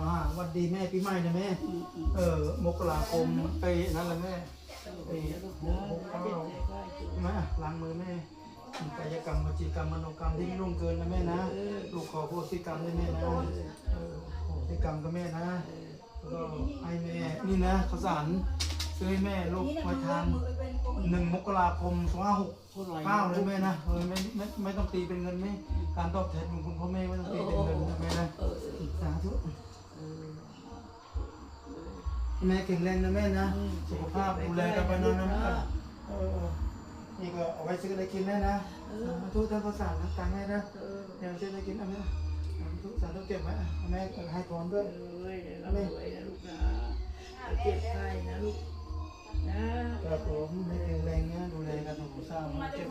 มาวันดีแม่ปีใหม่นะแม่อืมอืมเออ มกราคมไอ้นั่นแหละแม่เออลูกนะเจ็บใจก็จุใช่ไหมอะล้างมือแม่กายกรรมวจีกรรมมโนกรรมที่ไม่ล่วงเกินนะแม่นะ ลูกขอโพสิกรรมด้วยแม่นะเออโพสิกรรมกับแม่นะแล้วก็ให้แม่นี่นะข้าวสารซื้อให้แม่ลูกไว้ทานหนึ่งมกราคมสองห้าหกเท่าไหร่ข้าวเลยแม่นะเออไม่ไม่ไม่ต้องตีเป็นเงินไม่การตอบแทนของคุณพ่อแม่ไม่ต้องตีเป็นเงิน แม่แข็งแรงนะแม่นะ สุขภาพดูแลกันไปนอนนะเออนี่ก็เอาไว้ซื้ออะไรกินได้นะสาธุท่านประสานนะตังค์ให้นะเออเดี๋ยวซื้ออะไรกินเอาไหมสาธุสาธุเก็บไว้แม่ให้พรด้วยเอ้ยร่ำรวยนะลูกนะเจ็บไข้นะลูกนะครับผมแม่แข็งแรงนะดูแลกันถูกสร้างมาเก็บ